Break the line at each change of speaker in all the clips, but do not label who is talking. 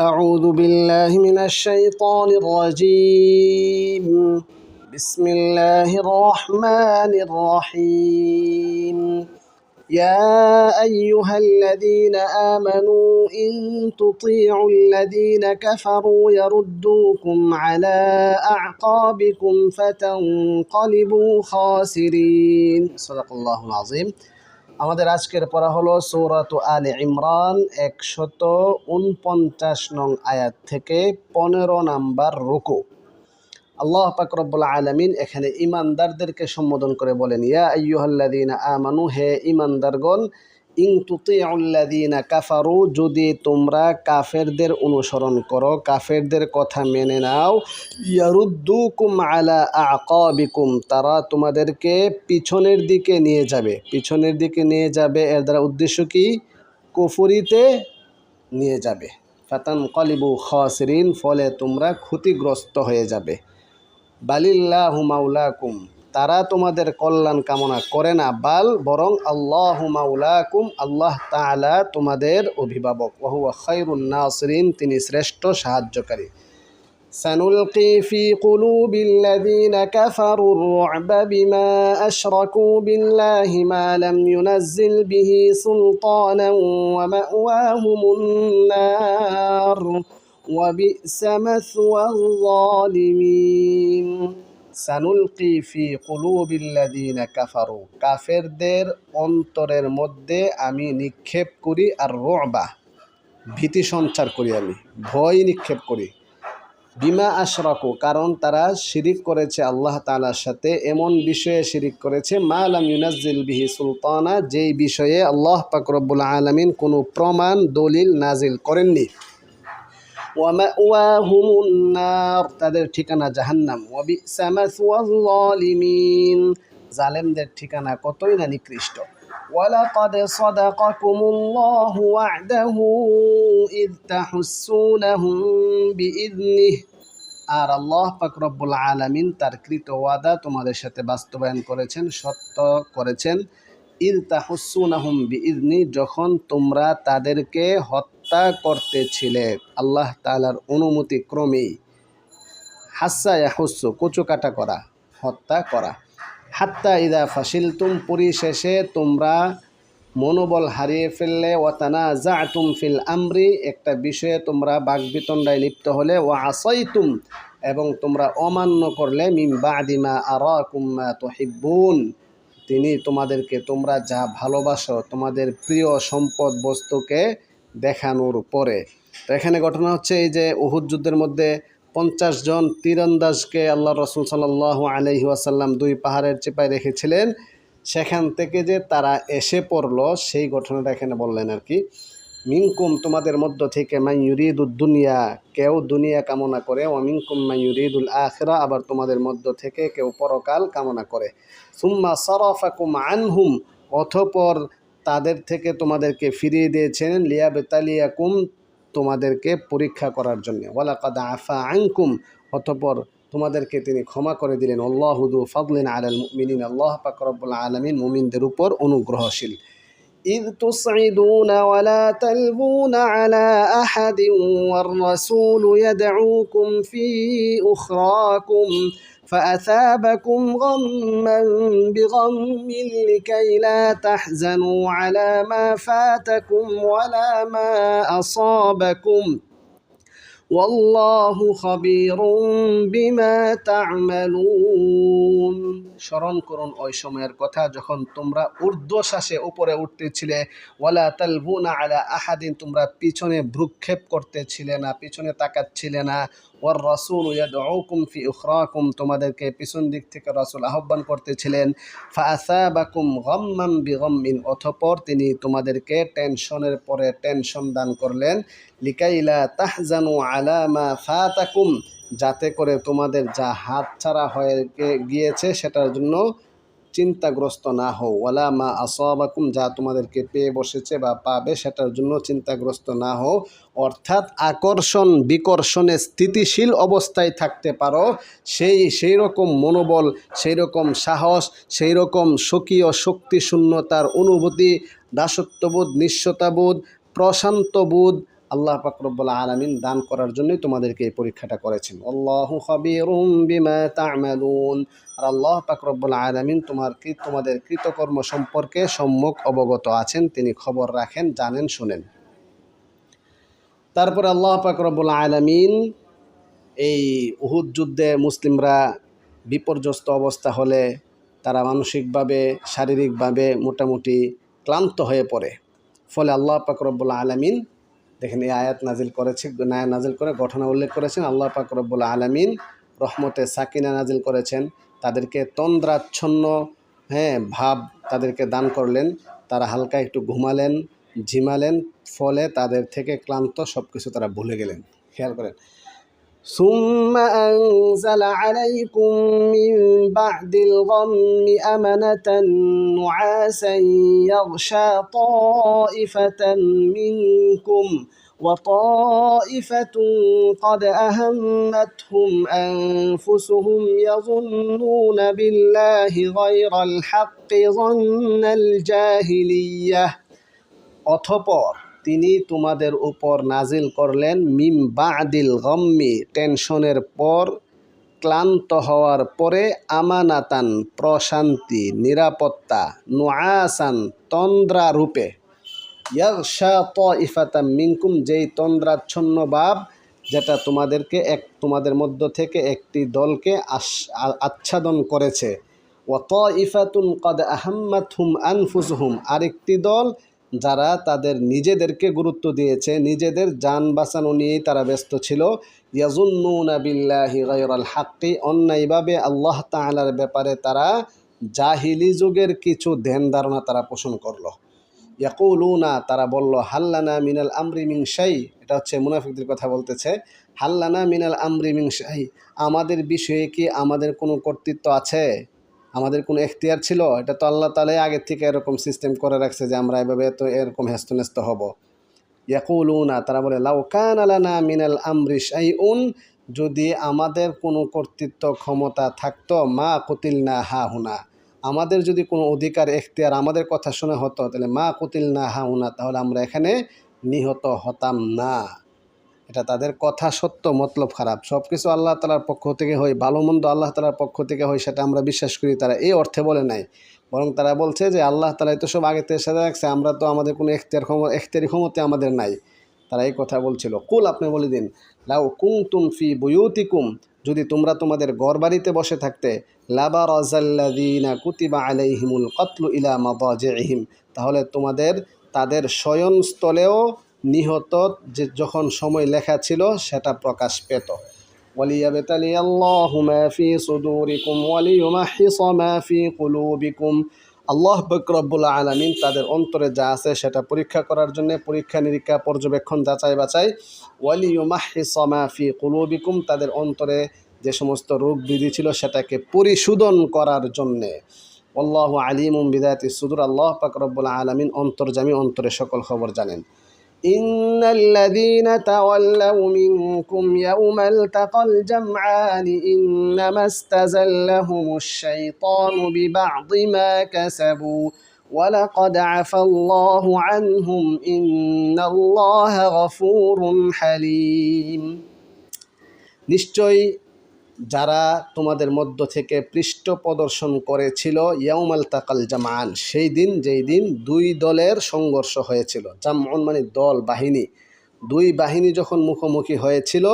أعوذ بالله من الشيطان الرجيم. بسم الله الرحمن الرحيم. يا أيها الذين آمنوا إن تطيعوا الذين كفروا يردوكم على أعقابكم فتنقلبوا خاسرين. صدق الله العظيم. আমাদের আজকের পড়া হলো সৌরাত আলী ইমরান, একশত উনপঞ্চাশ নং আয়াত থেকে পনেরো নাম্বার রুকু। আল্লাহ পাকরবুল আলমিন এখানে ইমানদারদেরকে সম্বোধন করে বলেন, ইয়া আyyuhalladhina আমানু, হে ইমানদারগণ ইং তুতিউল্লাযিনা কাফারু, যদি তোমরা কাফেরদের অনুসরণ করো, কাফেরদের কথা মেনে নাও, ইয়ারুদ্দুকুম আলা আকাবিকুম, তারা তোমাদেরকে পিছনের দিকে নিয়ে যাবে। পিছনের দিকে নিয়ে যাবে, এর দ্বারা উদ্দেশ্য কি? কুফুরিতে নিয়ে যাবে। ফাতান কলিবু খসরিন, ফলে তোমরা ক্ষতিগ্রস্ত হয়ে যাবে। বালিল্লাহু মাউলাকুম তারা তোমাদের কল্যাণ কামনা করে না বাল বরং আল্লাহ মাউলাকুম আল্লাহ তাআলা তোমাদের অভিভাবক ওহুয়া খৈরুন নাসরিন তিনি শ্রেষ্ঠ সাহায্যকারী سنلقي في قلوب الذين كفروا الرعب بما أشركوا بالله ما لم ينزل به سلطانا ومأواهم النار وبئس مثوى الظالمين সানুলকি ফি কুলুবিল্লাদিনা কাফারু। কাফেরদের অন্তরের মধ্যে আমি নিক্ষেপ করি আর রবা, ভীতি সঞ্চার করি আমি, ভয় নিক্ষেপ করি। বিমা আশরাকু, কারণ তারা শিরিক করেছে আল্লাহ তালার সাথে, এমন বিষয়ে শিরিক করেছে, মা আলাম ইউনাজিল বিহি সুলতানা, যেই বিষয়ে আল্লাহ পাকরবুল আলমিন কোনো প্রমাণ, দলিল নাজিল করেননি। ওয়ামাওয়াহুমুন্নার তাদের ঠিকানা জাহান্নাম ওয়াবিসা মাসওয়াল জালিমিন জালেমদের ঠিকানা কতই না নিকৃষ্ট ولقد صدقكم الله وعده إذ تحسونهم بإذنه আর আল্লাহ পাক রব্বুল আলামিন তার কৃত ওয়াদা তোমাদের সাথে বাস্তবায়ন করেছেন সত্য করেছেন ইদ তাহসুনাহুম বিইজনি যখন তোমরা তাদেরকে হত্যা করতেছিলে। আল্লাহ তালার অনুমতি ক্রমেই হাস্সা ইয়াহুসু, কুচুকাটা করা, হত্যা করা। হাত্তা ইদা ফাসিলতুম পরিশেষে তোমরা মনোবল হারিয়ে ফেললে ওয়াতানা জা তুম ফিল আমরি, একটা বিষয়ে তোমরা বাগবিতণ্ডায় লিপ্ত হলে ও আসাইতুম, এবং তোমরা অমান্য করলে মিম বাদিমা আরা কুম্মা তোহিব্বুন। তিনি তোমাদেরকে তোমরা যা ভালোবাসো, তোমাদের প্রিয় সম্পদ বস্তুকে দেখানোর পরে। তো এখানে ঘটনা হচ্ছে এই যে উহুদ যুদ্ধের মধ্যে পঞ্চাশ জন তীরন্দাজকে আল্লাহ রসুল সাল্লাহ আলহি আসাল্লাম দুই পাহাড়ের চেপায় রেখেছিলেন। সেখান থেকে যে তারা এসে পড়ল, সেই ঘটনাটা এখানে বললেন আর কি। মিনকুম, তোমাদের মধ্য থেকে মাইয়ুরিদুল দুনিয়া, কেউ দুনিয়া কামনা করে। ও মিনকুম মাইয়ুরিদুল আখরা, আবার তোমাদের মধ্য থেকে কেউ পরকাল কামনা করে। সুম্মা সরফাকুম আনহুম, অথপর তাদের থেকে তোমাদেরকে ফিরিয়ে দিয়েছেন লিয়া বেতালিয়াকুম তোমাদেরকে পরীক্ষা করার জন্য ওয়ালাকাদ আফা আনকুম অতপর তোমাদেরকে তিনি ক্ষমা করে দিলেন আল্লাহুদু ফদলিন আলাল মুমিনিন আল্লাহ পাকরবুল আলমিন মুমিনদের উপর অনুগ্রহশীল إذ تصعدون ولا تلبون على أحد والرسول يدعوكم في أخراكم فأثابكم غما بغم لكي لا تحزنوا على ما فاتكم ولا ما أصابكم والله خبير بما تعملون স্মরণ করুন ওই সময়ের কথা যখন তোমরা ঊর্ধ্বশ্বাসে উপরে উঠতেছিলে ওয়ালা তালবুনা আলা আহাদিন তোমরা পিছনে ভ্রুক্ষেপ করতেছিলে না পিছনে তাকাচ্ছিলে না ওর রাসুল ইয়াদউকুম ফি উখরাকুম, তোমাদেরকে পিছন দিক থেকে রসুল আহ্বান করতেছিলেন ফাসাবাকুম গম্মাম বিগম্মিন অথপর তিনি তোমাদেরকে টেনশনের পরে টেনশন দান করলেন লিকাইলা তাহজানু আলা মা ফাতাকুম, যাতে করে তোমাদের যা হাত ছাড়া হয়ে গিয়েছে সেটার জন্য চিন্তাগ্রস্ত না হও। ওয়ালা মা আসবাকুম, যা তোমাদেরকে পেয়ে বসেছে বা পাবে সেটার জন্য চিন্তাগ্রস্ত না হও। অর্থাৎ আকর্ষণ, বিকর্ষণে স্থিতিশীল অবস্থায় থাকতে পারো। সেই সেই রকম মনোবল সেই রকম সাহস সেই রকম স্বকীয় শক্তিশূন্যতার অনুভূতি, দাসত্ববোধ নিঃস্বতাবোধ প্রশান্তবোধ আল্লাহ পাকরব্বুল আলামিন দান করার জন্যই তোমাদেরকে এই পরীক্ষাটা করেছেন। আল্লাহু খাবীরুম আর আল্লাহ পাকরব্বুল আলামিন তোমার কি তোমাদের কৃতকর্ম সম্পর্কে সম্মুখ অবগত আছেন, তিনি খবর রাখেন, জানেন, শুনেন। তারপরে আল্লাহ পাকরব্বুল আলামিন এই উহুদ যুদ্ধে মুসলিমরা বিপর্যস্ত অবস্থা হলে তারা মানসিকভাবে, শারীরিকভাবে মোটামুটি ক্লান্ত হয়ে পড়ে। ফলে আল্লাহ পাকরব্বুল আলামিন দেখেন এই আয়াত নাজিল করেছে, নায়া নাজিল করে, ঘটনা উল্লেখ করেছেন। আল্লাহ পাকরব্বুল আলমিন রহমতে সাকিনা নাজিল করেছেন। তাদেরকে তন্দ্রাচ্ছন্ন হ্যাঁ ভাব তাদেরকে দান করলেন। তারা হালকা একটু ঘুমালেন, ঝিমালেন, ফলে তাদের থেকে ক্লান্ত সব কিছু তারা ভুলে গেলেন। খেয়াল করেন। ثم أنزل عليكم من بعد الغم أمنة نعاسا يغشى طائفة منكم وطائفة قد أهمتهم أنفسهم يظنون بالله غير الحق ظن الجاهلية অথপর তিনি তোমাদের উপর নাজিল করলেন মিম বাদিল গম্মি, টেনশনের পর, ক্লান্ত হওয়ার পরে আমানাতান, প্রশান্তি, নিরাপত্তা নোয়াসান তন্দ্রা রূপে। ইয়াকশা ত ইফাতাম মিঙ্কুম যেই তন্দ্রাচ্ছন্ন ভাব যেটা তোমাদেরকে এক, তোমাদের মধ্য থেকে একটি দলকে আচ্ছাদন করেছে। ও ত ইফাতুন কদ আহম্মাত হুম আনফুসহুম, আরেকটি দল যারা তাদের নিজেদেরকে গুরুত্ব দিয়েছে, নিজেদের যান বাঁচানো নিয়েই তারা ব্যস্ত ছিল। ইয়াজুন্নুনা বিল্লাহি গায়রাল হাক্কি, অন্যায়ভাবে আল্লাহ তাআলার ব্যাপারে তারা জাহিলি যুগের কিছু ধ্যান ধারণা তারা পোষণ করল। ইয়াকুলুনা, তারা বলল, হাল্লানা মিনাল আমরি মিং শাই, এটা হচ্ছে মুনাফিকদের কথা বলতেছে, হাল্লানা মিনাল আমরি মিং শাই, আমাদের বিষয়ে কি আমাদের কোনো কর্তৃত্ব আছে? আমাদের কোনো এখতিয়ার ছিল? এটা তো আল্লাহ তালাই আগের থেকে এরকম সিস্টেম করে রাখছে যে আমরা এভাবে তো এরকম হেস্তনেস্ত হব। ইয়াকুলুনা, তারা বলে, লাউ কান আলানা মিনাল আমরিশ আই উন যদি আমাদের কোনো কর্তৃত্ব ক্ষমতা থাকতো, মা কুতিল না হা হুনা আমাদের যদি কোনো অধিকার, এখতিয়ার আমাদের কথা শুনে হতো, তাহলে মা কুতিল না হা হুনা তাহলে আমরা এখানে নিহত হতাম না। এটা তাদের কথা সত্য, মতলব খারাপ। সব কিছু আল্লাহ তালার পক্ষ থেকে হয়, ভালো মন্দ আল্লাহ তালার পক্ষ থেকে হয়, সেটা আমরা বিশ্বাস করি, তারা এই অর্থে বলে নাই। বরং তারা বলছে যে আল্লাহ তালাই তো সব আগে থেকে রাখছে, আমরা তো আমাদের কোনো এখতিয়ার ক্ষমতা এখতিয়ারি ক্ষমতা আমাদের নাই। তারা এই কথা বলছিল। কুল, আপনি বলে দিন, লাউ কুং তুম ফি বুয়ুতিকুম, যদি তোমরা তোমাদের ঘর বাড়িতে বসে থাকতে লাবা রাজাল্লাদিনা কুতিবা আলাইহিমুল কতলু ইলা মাদাজিহিম তাহলে তোমাদের, তাদের শয়নস্থলেও নিহত যে যখন সময় লেখা ছিল সেটা প্রকাশ পেত وليبتلي الله ما في صدوركم وليمحص ما في قلوبكم আল্লাহ বকরব্বুল আলমিন তাদের অন্তরে যা আছে সেটা পরীক্ষা করার জন্য পরীক্ষা নিরীক্ষা পর্যবেক্ষণ যাচাই বাছাই ওয়ালিউমাহিসমা ফি কুলুবিকুম তাদের অন্তরে যে সমস্ত রোগ বিধি ছিল সেটাকে পরিশোধন করার জন্যে আল্লাহ আলিমুম বিদায়তি সুদুর আল্লাহ পাকরব্বুল আলমিন অন্তর্জামী অন্তরে সকল খবর জানেন إن الذين تولوا منكم يوم التقى الجمعان إنما استزلهم الشيطان ببعض ما كسبوا ولقد عفى الله عنهم إن الله غفور حليم নিশ্চয়ই যারা তোমাদের মধ্য থেকে পৃষ্ঠ প্রদর্শন করেছিল ইয়াউমাল তাকাল জামান, সেই দিন, যেই দিন দুই দলের সংঘর্ষ হয়েছিল। জামান মানে দল, বাহিনী। দুই বাহিনী যখন মুখোমুখি হয়েছিল,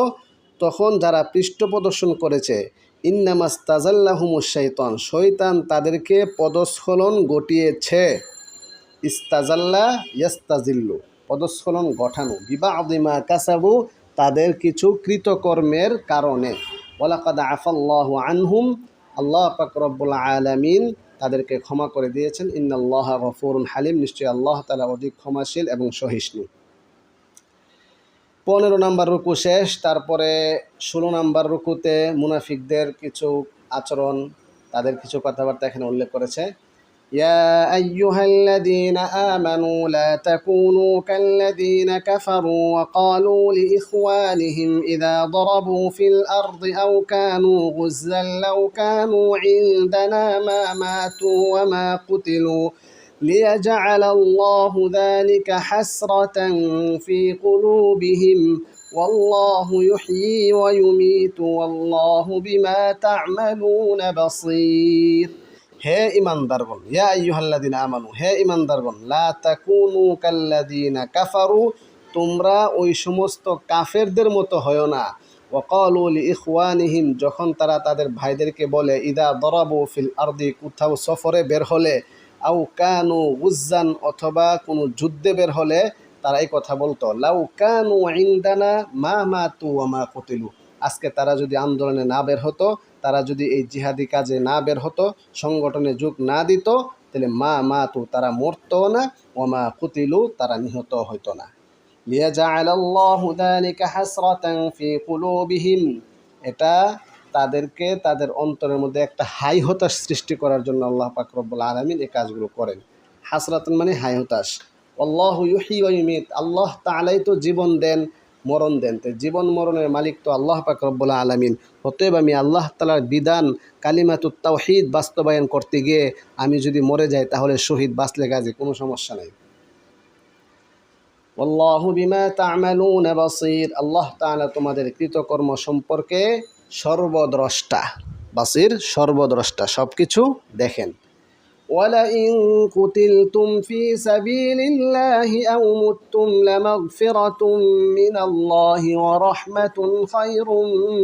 তখন যারা পৃষ্ঠ প্রদর্শন করেছে, ইন্নামাস তাজাল্লাহুমুস শৈতান শৈতান তাদেরকে পদস্খলন ঘটিয়েছে। ইস্তাজাল্লা ইয়াস্তাজিল্লু, পদস্খলন ঘটানো। বিবাহ কাসাবু, তাদের কিছু কৃতকর্মের কারণে। ওলাকাদ আফাল্লাহ আনহুম, আল্লাহ পাকরবুল আলমিন তাদেরকে ক্ষমা করে দিয়েছেন। ইন্নাল্লাহ গফুরুন হালিম, নিশ্চয়ই আল্লাহ তালা অধিক ক্ষমাশীল এবং সহিষ্ণু। পনেরো নাম্বার রুকু শেষ, তারপরে ষোলো নম্বর রুকুতে মুনাফিকদের কিছু আচরণ, তাদের কিছু কথাবার্তা এখানে উল্লেখ করেছে। يا أيها الذين آمنوا لا تكونوا كالذين كفروا وقالوا لإخوانهم إذا ضربوا في الأرض أو كانوا غزا لو كانوا عندنا ما ماتوا وما قتلوا ليجعل الله ذلك حسرة في قلوبهم والله يحيي ويميت والله بما تعملون بصير হে ইমানদারগণ ইয়া আইয়ুহাল্লাযিনা আমানু, হে ইমানদারগণ লা তাকুনু কাল্লাযিনা কাফারু, তোমরা ওই সমস্ত কাফেরদের মতো হয় না। ওয়াকালু লিইখওয়ানিহিম, যখন তারা তাদের ভাইদেরকে বলে, ইদা দরাবু ফিল আরদি, কোথাও সফরে বের হলে আউ কানু উজ্জান অথবা কোনো যুদ্ধে বের হলে, তারা এই কথা বলতো। লাউ কানু ইনদানা মা মা তু মা কতিলু আজকে তারা যদি আন্দোলনে না বের হতো তারা যদি এই জিহাদি কাজে না বের হতো, সংগঠনে যোগ না দিত, তাহলে মা মা তু তারা মরতো না ও মা কুতিলু তারা নিহত হইতো না। এটা তাদেরকে তাদের অন্তরের মধ্যে একটা হাই হতাশ সৃষ্টি করার জন্য আল্লাহ পাক রব্বুল আলামিন এই কাজগুলো করেন। হাসরাতন মানে হাই হতাশ। আল্লাহ আল্লাহ তাআলাই তো জীবন দেন মরণ দেন। তো জীবন মরণের মালিক তো আল্লাহ পাক রব্বুল আলমিন। অতএব আমি আল্লাহ তালার বিধান, কালিমাতুত তাওহিদ বাস্তবায়ন করতে গিয়ে আমি যদি মরে যাই তাহলে শহীদ বাঁচলে গাজে কোনো সমস্যা নেই। আল্লাহু বিমা তা'মালুনা বাসীর। আল্লাহ তাআলা তোমাদের কৃতকর্ম সম্পর্কে সর্বদ্রষ্টা। বাসির সর্বদ্রষ্টা। সবকিছু দেখেন। ولئن قتلتم في سبيل الله أو متم لمغفرة من الله ورحمة خير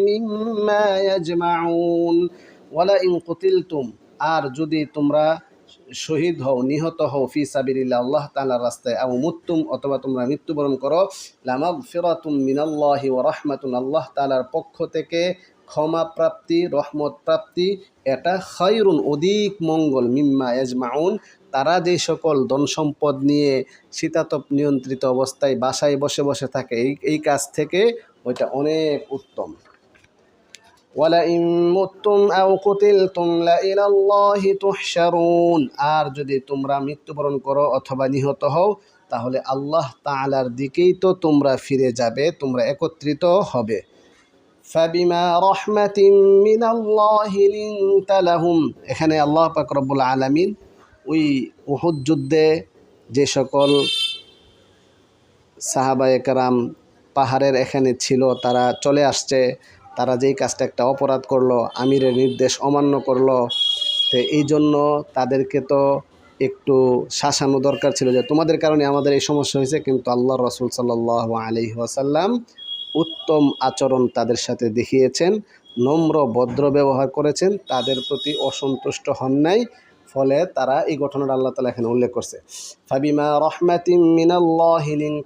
مما يجمعون ولئن قتلتم আর যদি তোমরা শহীদ হও নিহত হও ফি সাবিরিল্লাহ আল্লাহ তাআলার রাস্তায় আও মুত্তুম অথবা তোমরা মৃত্যুবরণ করো লামাগ ফিরাতুম মিনাল্লাহি ওয়া রাহমাতুন আল্লাহ তাআলার পক্ষ থেকে ক্ষমা প্রাপ্তি রহমত প্রাপ্তি এটা খৈরুন অধিক মঙ্গল, মিম্মা এজমাউন তারা যে সকল ধন সম্পদ নিয়ে শীতাতপ নিয়ন্ত্রিত অবস্থায় বাসায় বসে বসে থাকে, এই এই কাজ থেকে ওইটা অনেক উত্তম। আর যদি তোমরা মৃত্যুবরণ করো অথবা নিহত হও, তাহলে আল্লাহ তাআলার দিকেই তো তোমরা ফিরে যাবে, তোমরা একত্রিত হবে। ফাবিমা রহমাতিম মিনাল্লাহি লিনতা লাহুম এখানে আল্লাহ পাক রব্বুল আলামিন ওই উহুদ যুদ্ধে যে সকল সাহাবায়ে কারাম পাহাড়ের এখানে ছিল, তারা চলে আসছে, তারা যেই কাজটা একটা অপরাধ করল, আমিরের নির্দেশ অমান্য করল, তো এই জন্য তাদেরকে তো একটু শাসানো দরকার ছিল যে তোমাদের কারণে আমাদের এই সমস্যা হয়েছে, কিন্তু আল্লাহ রসুল সাল্লাহ আলহি ওয়াসাল্লাম উত্তম আচরণ তাদের সাথে দেখিয়েছেন, নম্র, ভদ্র ব্যবহার করেছেন, তাদের প্রতি অসন্তুষ্ট হন নাই, ফলে তারা এই ঘটনাটা আল্লাহ তালা এখানে উল্লেখ করছে। ফাবিমা রহমাতিম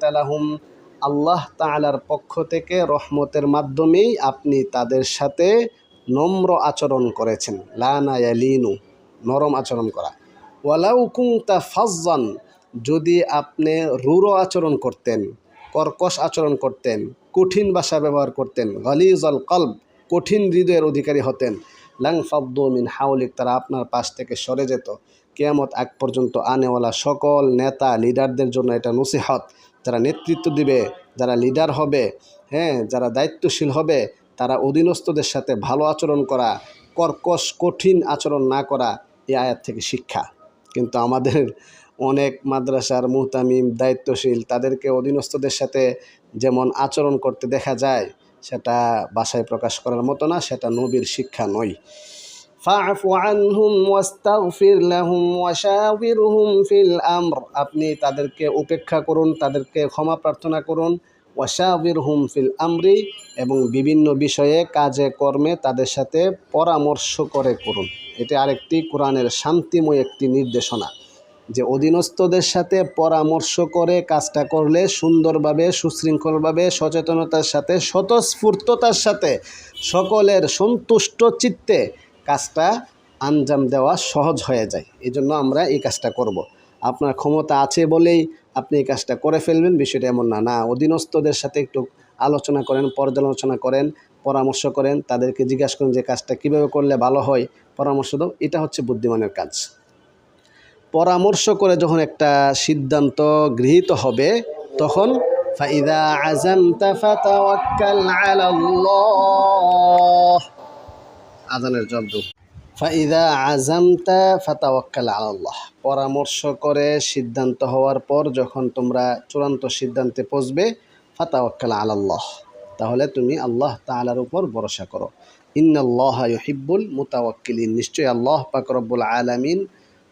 তালাহুম আল্লাহ তালার পক্ষ থেকে রহমতের মাধ্যমেই আপনি তাদের সাথে নম্র আচরণ করেছেন। লানা লিনু নরম আচরণ করা। ওয়ালাউ কুংতা ফাজ্জান, যদি আপনি রুরো আচরণ করতেন, কর্কশ আচরণ করতেন কঠিন ভাষা ব্যবহার করতেন। গলিজ কলব কঠিন হৃদয়ের অধিকারী হতেন। লাং ফাব্দু মিন হাউলিক তারা আপনার পাশ থেকে সরে যেত। কেয়ামত আগ পর্যন্ত আনেওয়ালা সকল নেতা, লিডারদের জন্য এটা নসিহত। যারা নেতৃত্ব দিবে, যারা লিডার হবে হ্যাঁ যারা দায়িত্বশীল হবে, তারা অধীনস্থদের সাথে ভালো আচরণ করা, কর্কশ কঠিন আচরণ না করা এই আয়াত থেকে শিক্ষা। কিন্তু আমাদের অনেক মাদ্রাসার মুহতামিম, দায়িত্বশীল, তাদেরকে অধীনস্থদের সাথে যেমন আচরণ করতে দেখা যায়, সেটা বাসায় প্রকাশ করার মতো না, সেটা নবীর শিক্ষা নয়। আপনি তাদেরকে উপেক্ষা করুন, তাদেরকে ক্ষমা প্রার্থনা করুন। ওয়াশাওয়িরহুম ফিল আমরি এবং বিভিন্ন বিষয়ে কাজে কর্মে তাদের সাথে পরামর্শ করে করুন। এটি আরেকটি কোরআনের শান্তিময় একটি নির্দেশনা। যে অধীনস্থদের সাথে পরামর্শ করে কাজটা করলে সুন্দরভাবে, সুশৃঙ্খলভাবে, সচেতনতার সাথে, স্বতঃস্ফূর্ততার সাথে সকলের সন্তুষ্ট চিত্তে কাজটা আঞ্জাম দেওয়া সহজ হয়ে যায়। এই জন্য আমরা এই কাজটা করব। আপনার ক্ষমতা আছে বলেই আপনি এই কাজটা করে ফেলবেন, বিষয়টা এমন না। না, অধীনস্থদের সাথে একটু আলোচনা করেন, পর্যালোচনা করেন, পরামর্শ করেন, তাদেরকে জিজ্ঞাসা করেন যে কাজটা কীভাবে করলে ভালো হয়, পরামর্শ দাও, এটা হচ্ছে বুদ্ধিমানের কাজ। পরামর্শ করে যখন একটা সিদ্ধান্ত গৃহীত হবে, তখন ফাতাওয়াক্কাল আলাল্লাহ। আজানের জব্দ ফাইদা আজামতা ফাতাওয়াক্কাল আল্লাহ পরামর্শ করে সিদ্ধান্ত হওয়ার পর যখন তোমরা চূড়ান্ত সিদ্ধান্তে পৌঁছবে, ফাতাওয়াক্কাল আল্লাহ তাহলে তুমি আল্লাহ তাআলার উপর ভরসা করো। ইন্নাল্লাহ ইউহিব্বুল মুতাওয়াক্কিলিন। নিশ্চয়ই আল্লাহ পাক রব্বুল আলামিন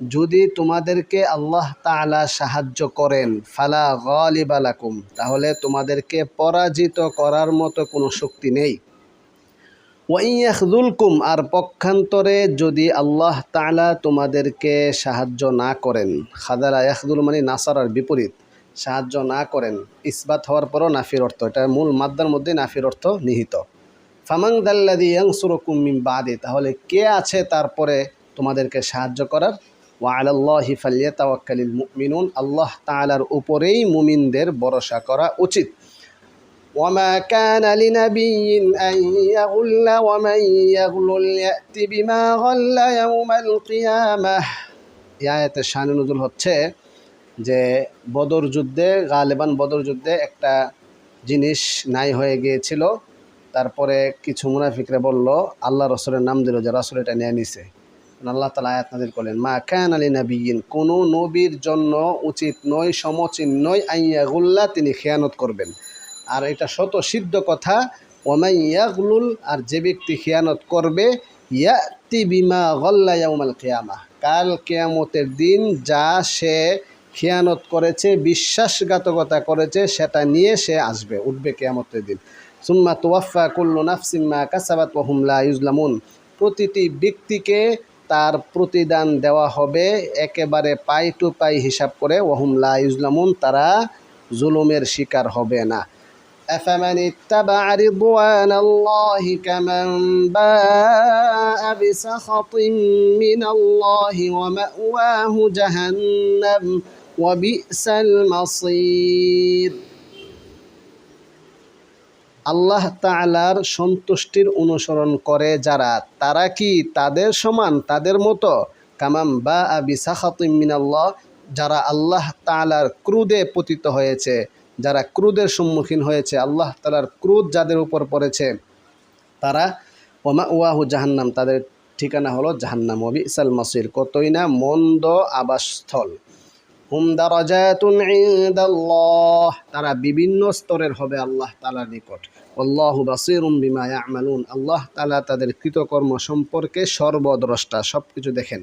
যদি তোমাদেরকে আল্লাহ তাআলা সাহায্য করেন, ফালা গালিবা লাকুম, তাহলে তোমাদেরকে পরাজিত করার মতো কোনো শক্তি নেই। ওয়াইয়াখদুলকুম আর পক্ষান্তরে যদি আল্লাহ তাআলা তোমাদেরকে সাহায্য না করেন, খাদালা ইয়াখদুল মানে নাসারার বিপরীত, সাহায্য না করেন, ইসবাত হওয়ার পরও নাফির অর্থ, এটা মূল মাদ্দার মধ্যে নাফির অর্থ নিহিত। ফামাং দাল্লাদি ইয়াংসুরকুম মিন বাদে, তাহলে কে আছে তারপরে তোমাদেরকে সাহায্য করার? ওয়া আলাল্লাহি ফালিয়াতাওয়াক্কালিল মুমিনুন আল্লাহ তাআলার উপরেই মুমিনদের ভরসা করা উচিত وما كان لنبي أن يغل ومن يغلل يأت بما غل يوم القيامة এই আয়াতের শান নজুল হচ্ছে যে বদর যুদ্ধে গালেবান বদর যুদ্ধে একটা জিনিস নাই হয়ে গিয়েছিল তারপরে কিছু মুনাফিকরা বলল আল্লাহ রসুলের নাম দিল যে রসুল এটা নিয়ে নিছে আল্লাহ তালা আয়াত নাজির করলেন, মা কান আলী নাবিয়িন কোনো নবীর জন্য উচিত নয়, সমচিন নয় আইয়া গুল্লা তিনি খেয়ানত করবেন। আর এটা শত সিদ্ধ কথা ওমাই ইয়াগলুল আর যে ব্যক্তি খেয়ানত করবে, ইয়াতি বিমা গল্লা ইয়াউমাল কিয়ামা কাল কেয়ামতের দিন যা সে খেয়ানত করেছে, বিশ্বাসঘাতকতা করেছে, সেটা নিয়ে সে আসবে, উঠবে কেয়ামতের দিন। সুম্মা তোয়াফা কুল্লু নাফসিম্মা কাসাবাত ওহুমলা ইউজলামুন প্রতিটি ব্যক্তিকে তার প্রতিদান দেওয়া হবে একেবারে পাই টু পাই হিসাব করে ওহুমলা ইউজলামুন তারা জুলুমের শিকার হবে না أفمن اتبع رضوان الله كمن باء بسخط من الله ومأواه جهنم وبئس المصير আল্লাহ তাআলার সন্তুষ্টির অনুসরণ করে যারা, তারা কি তাদের সমান, তাদের মতো? কামাম বা আবি সাখাতিম মিনাল্লাহ, যারা আল্লাহ তাআলার ক্রুদে পতিত হয়েছে, যারা ক্রুদের সম্মুখীন হয়েছে, আল্লাহ তালার ক্রুদ যাদের উপর পড়েছে, তারা ওমা ওয়াহু জাহান্নাম, তাদের ঠিকানা হলো জাহান্নাম। ওবি ইসাল মাসির, কতই না মন্দ আবাসস্থল। হুম দারাজাতুন তারা বিভিন্ন স্তরের হবে আল্লাহ তালার নিকট। আল্লাহ বাসিরুম বিমা আল্লাহ তালা তাদের কৃতকর্ম সম্পর্কে সর্বদ্রষ্টা। সব কিছু দেখেন।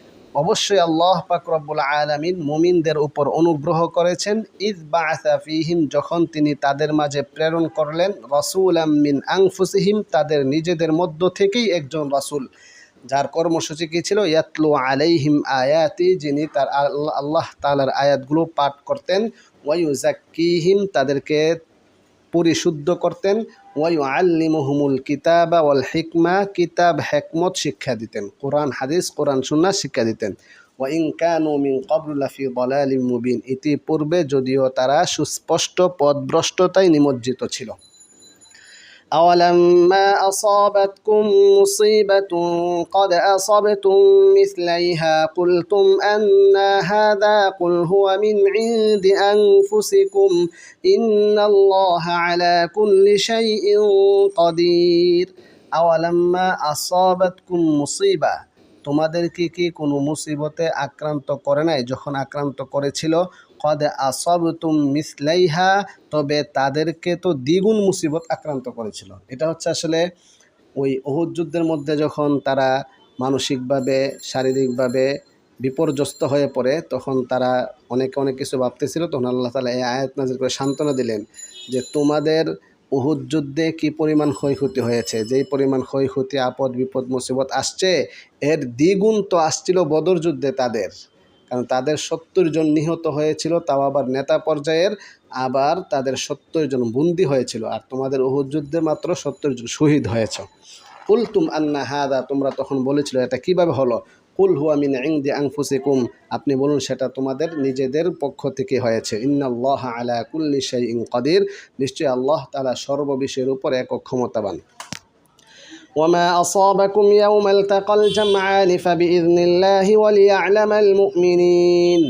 অবশ্যই আল্লাহ পাক রব্বুল আলামিন মুমিনদের উপর অনুগ্রহ করেছেন, ইদ বাআসা ফিহিম যখন তিনি তাদের মাঝে প্রেরণ করলেন রসুল মিন আংফুসিহিম তাদের নিজেদের মধ্য থেকেই একজন রাসূল, যার কর্মসূচি কী ছিল? ইয়াতলু আলাইহিম আয়াতি যিনি তার আল্লাহ আল্লাহ তালার আয়াতগুলো পাঠ করতেন ওয়াইউজাক্কিহিম তাদেরকে পরিশুদ্ধ করতেন ওয়াইউ কিতাব ওয়াল হিকমা, কিতাব হেকমত শিক্ষা দিতেন। কোরআন, হাদিস, কোরআন সুন্না শিক্ষা দিতেন। ওয়াইন কানুমিন কবরুল্লাফি বলা মুবিন। ইতিপূর্বে যদিও তারা সুস্পষ্ট, পদভ্রষ্টতায় নিমজ্জিত ছিল। أولما أصابتكم مصيبة قد أصبتم مثليها قلتم أن هذا قل هو من عند أنفسكم إن الله على كل شيء قدير أولما أصابتكم مصيبة তোমাদেরকে কি কোনো মুসিবতে আক্রান্ত করে নাই যখন আক্রান্ত করেছিল কদ আসবতুম মিসলাইহা, তবে তাদেরকে তো দ্বিগুণ মুসিবত আক্রান্ত করেছিল। এটা হচ্ছে আসলে ওই অহুদ যুদ্ধের মধ্যে যখন তারা মানসিকভাবে, শারীরিকভাবে বিপর্যস্ত হয়ে পড়ে, তখন তারা অনেকে অনেক কিছু ভাবতেছিল, তখন আল্লাহ তালা এই আয়াত নাজির করে সান্ত্বনা দিলেন যে, তোমাদের উহুদ যুদ্ধে কি পরিমাণ ক্ষয়ক্ষতি হয়েছে? যেই পরিমাণ ক্ষয়ক্ষতি, আপদ, বিপদ, মুসিবত আসছে, এর দ্বিগুণ তো আসছিল বদর যুদ্ধে তাদের। কারণ তাদের সত্তর জন নিহত হয়েছিল, তাও আবার নেতা পর্যায়ের, আবার তাদের সত্তর জন বন্দি হয়েছিল। আর তোমাদের উহুদ যুদ্ধে মাত্র সত্তর জন শহীদ হয়েছ। কুলতুম আন্না হাদা, তোমরা তখন বলেছিল, এটা কীভাবে হলো? কুল হুয়া মিন ইংদি আংফুসিকুম আপনি বলুন, সেটা তোমাদের নিজেদের পক্ষ থেকে হয়েছে। ইন্নাল্লাহ আলা কুল্লি শাইইন কাদির, নিশ্চয়ই আল্লাহ তালা সর্ববিষয়ের উপর একক ক্ষমতাবান। وما أصابكم يوم التقى الجمعان فبإذن الله وليعلم المؤمنين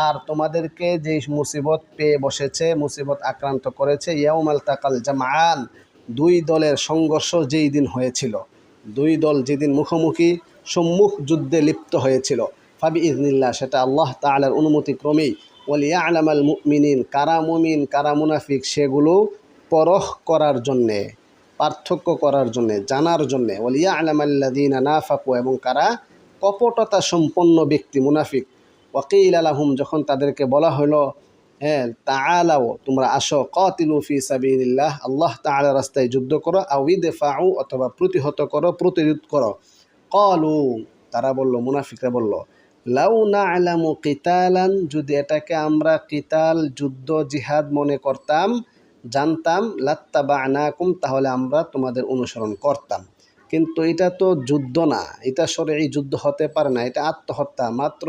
আর তোমাদেরকে যে মুসিবত পেয়ে বসেছে মুসিবত আক্রান্ত করেছে ইয়াউমাল তাকাল জামান দুই দলের সংঘর্ষ যেই দিন হয়েছিল দুই দল যেদিন মুখোমুখি সম্মুখ যুদ্ধে লিপ্ত হয়েছিল ফাবি ইজনিল্লাহ সেটা আল্লাহ তালার অনুমতিক্রমেই ওলিয়া আলামাল মুমিনিন কারা মুমিন কারা মুনাফিক সেগুলো পরখ করার জন্যে পার্থক্য করার জন্যে, জানার জন্যে ওলিয়া আলামাল্লাদিনা নাফাকু এবং কারা কপটতা সম্পন্ন ব্যক্তি, মুনাফিক। ওয়াকিল আলাহুম যখন তাদেরকে বলা হলো হ্যাঁ তাআলাও, তোমরা আসো, কতিলু ফি সাবিলিল্লাহ, আল্লাহ তাআলা রাস্তায় যুদ্ধ করো আউইদ ফাউ অথবা প্রতিহত করো, প্রতিরোধ করো। কলু, তারা বলল, মুনাফিকরা বলল, লাউ না আলামু কিতালান, যদি এটাকে আমরা কিতাল, যুদ্ধ, জিহাদ মনে করতাম জানতাম লাত্তাবা আনাকুম তাহলে আমরা তোমাদের অনুসরণ করতাম। কিন্তু এটা তো যুদ্ধ না, এটা সরে এই যুদ্ধ হতে পারে না, এটা আত্মহত্যা। মাত্র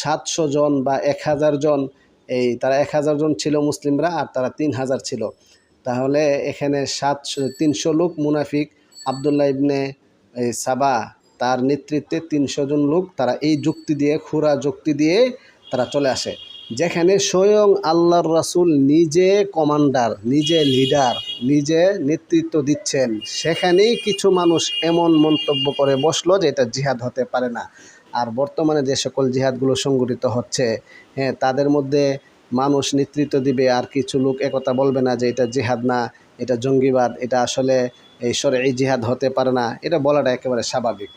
সাতশো জন বা এক হাজার জন, এই তারা এক হাজার জন ছিল মুসলিমরা আর তারা তিন হাজার ছিল। তাহলে এখানে সাতশো, তিনশো লোক মুনাফিক। আবদুল্লাহ ইবনে, এই সাবা তার নেতৃত্বে তিনশো জন লোক তারা এই যুক্তি দিয়ে, খুরা যুক্তি দিয়ে তারা চলে আসে। যেখানে স্বয়ং আল্লাহর রাসুল নিজে কমান্ডার, নিজে লিডার, নিজে নেতৃত্ব দিচ্ছেন। সেখানেই কিছু মানুষ এমন মন্তব্য করে বসল যে এটা জিহাদ হতে পারে না। আর বর্তমানে যে সকল জিহাদগুলো সংগঠিত হচ্ছে হ্যাঁ তাদের মধ্যে মানুষ নেতৃত্ব দিবে, আর কিছু লোক একথা বলবে না যে এটা জিহাদ না, এটা জঙ্গিবাদ, এটা আসলে এই সরে এই জিহাদ হতে পারে না। এটা বলাটা একেবারে স্বাভাবিক।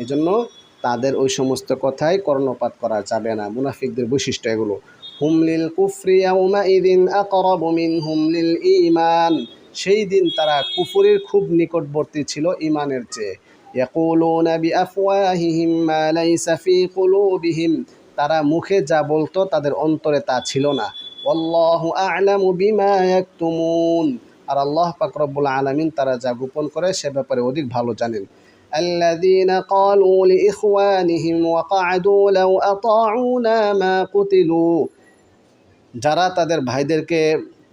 এই জন্য তাদের ওই সমস্ত কথাই কর্ণপাত করা যাবে না। মুনাফিকদের বৈশিষ্ট্য এগুলো। হুমলিল কুফরি ইদিন আকরাবু মিনহুম লিল ঈমান। সেই দিন তারা কুফুরির খুব নিকটবর্তী ছিল ইমানের চেয়ে। তারা মুখে যা বলতো তাদের অন্তরে তা ছিল না। আর আল্লাহ পাক আলামিন তারা যা গোপন করে সে ব্যাপারে অধিক ভালো জানেন। الذين قالوا لإخوانهم وقعدوا لو أطاعونا ما قتلوا যারা তাদের ভাইদেরকে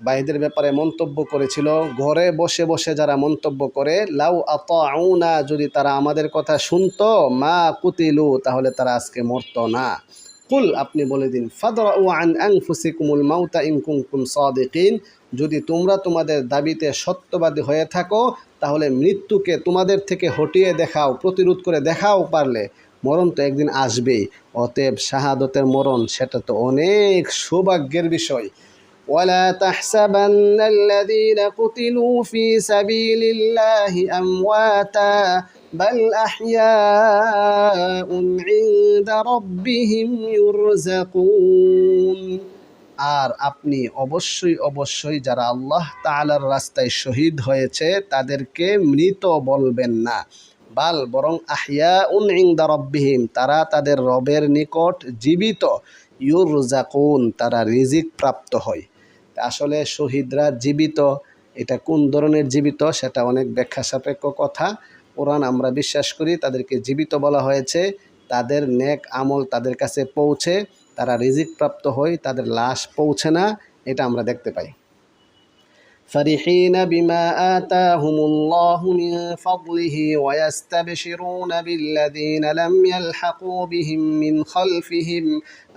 ভাইদের ব্যাপারে মন্তব্য করেছিল ঘরে বসে বসে যারা মন্তব্য করে লাউ আতাউনা যদি তারা আমাদের কথা শুনতো মা কুতিলু তাহলে তারা আজকে মরতো না কুল আপনি বলে দিন ফাদরাউ আন আনফুসিকুমুল মাউতা ইন কুনতুম সাদিকিন যদি তোমরা তোমাদের দাবিতে সত্যবাদী হয়ে থাকো তাহলে মৃত্যুকে তোমাদের থেকে হটিয়ে দেখাও প্রতিরোধ করে দেখাও পারলে মরণ তো একদিন আসবেই অতএব শাহাদতের মরণ সেটা তো অনেক সৌভাগ্যের বিষয় ولا تحسبن الذين قتلوا في سبيل الله أمواتا بل أحياء عند ربهم يرزقون আর আপনি অবশ্যই অবশ্যই যারা আল্লাহ তাআলার রাস্তায় শহীদ হয়েছে তাদেরকে মৃত বলবেন না বাল বরং আহিয়া উন ইংদা রব্বিহিম তারা তাদের রবের নিকট জীবিত ইউরজাকুন তারা রিজিক প্রাপ্ত হয় আসলে শহীদরা জীবিত এটা কোন ধরনের জীবিত সেটা অনেক ব্যাখ্যা সাপেক্ষ কথা কোরআন আমরা বিশ্বাস করি তাদেরকে জীবিত বলা হয়েছে তাদের নেক আমল তাদের কাছে পৌঁছে তারা রিজিক প্রাপ্ত হয় তাদের লাশ পৌঁছে না এটা আমরা দেখতে পাই فرحين بما آتاهم الله من فضله ويستبشرون بالذين لم يلحقوا بهم من خلفهم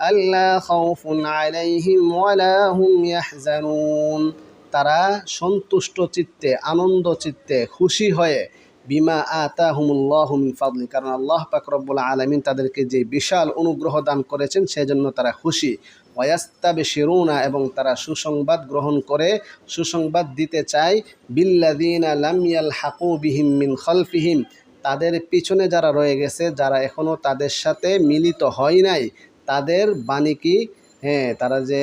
ألا خوف عليهم ولا هم يحزنون তারা সন্তুষ্ট চিত্তে আনন্দ চিত্তে খুশি হয়ে বিমা আতা হুমুল্লাহ ফাদলি কারণ আল্লাহ পাক রব্বুল আলমিন তাদেরকে যে বিশাল অনুগ্রহ দান করেছেন, সেজন্য তারা খুশি। ওয়াস্তাবে শিরুনা এবং তারা সুসংবাদ গ্রহণ করে, সুসংবাদ দিতে চায় বিল্লাদিন লামিয়াল হাকু বিহিম মিন খলফিহিম। তাদের পিছনে যারা রয়ে গেছে, যারা এখনও তাদের সাথে মিলিত হয় নাই, তাদের বাণী কি? হ্যাঁ তারা যে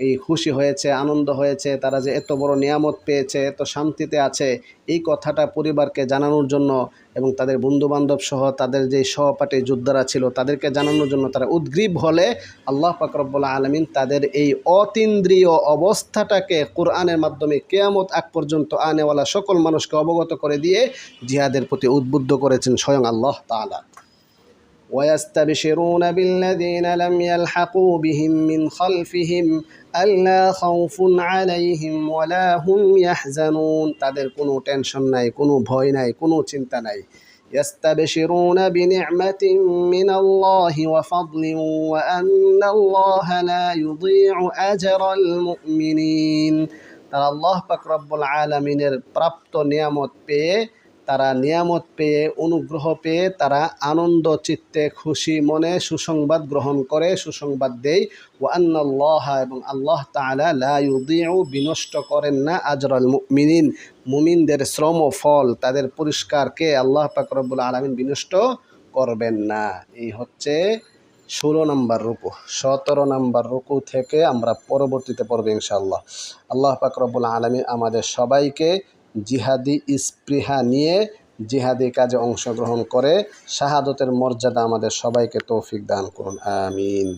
এই খুশি হয়েছে আনন্দ হয়েছে তারা যে এত বড় নিয়ামত পেয়েছে এত শান্তিতে আছে এই কথাটা পরিবারকে জানানোর জন্য এবং তাদের বন্ধুবান্ধব সহ তাদের যে সহপাঠী যোদ্ধারা ছিল তাদেরকে জানানোর জন্য তারা উদ্গ্রীব হলে আল্লাহ পাকরবুল্লা আলমিন তাদের এই অতীন্দ্রিয় অবস্থাটাকে কোরআনের মাধ্যমে কেয়ামত আগ পর্যন্ত আনেওয়ালা সকল মানুষকে অবগত করে দিয়ে জিহাদের প্রতি উদ্বুদ্ধ করেছেন স্বয়ং আল্লাহ তাআলা ويستبشرون بالذين لم يلحقوا بهم من خلفهم ألا خوف عليهم ولا هم يحزنون তাদের কোনো টেনশন নাই কোনো ভয় নাই কোনো চিন্তা নাই يستبشرون بنعمة من الله وفضل وأن الله لا يضيع أجر المؤمنين তারা আল্লাহ পাক রব্বুল আলমিনের প্রাপ্ত নিয়ামত পেয়ে তারা নিয়ামত পেয়ে, অনুগ্রহ পেয়ে তারা আনন্দ, চিত্তে খুশি মনে সুসংবাদ গ্রহণ করে, সুসংবাদ দেয়। ও আন্নাল্লাহ এবং আল্লাহ তাআলা লা ইউদিউ বিনষ্ট করেন না আজরাল মিনিন মুমিনদের শ্রম ও ফল তাদের পুরস্কারকে আল্লাহ পাক রব্বুল আলামিন বিনষ্ট করবেন না। এই হচ্ছে ষোলো নম্বর রুকু। সতেরো নম্বর রুকু থেকে আমরা পরবর্তীতে পড়ব ইনশাআল্লাহ। আল্লাহ পাক রব্বুল আলমী আমাদের সবাইকে জিহাদি স্পৃহা নিয়ে জিহাদি কাজে অংশগ্রহণ করে শাহাদতের মর্যাদা আমাদের সবাইকে তৌফিক দান করুন, আমিন।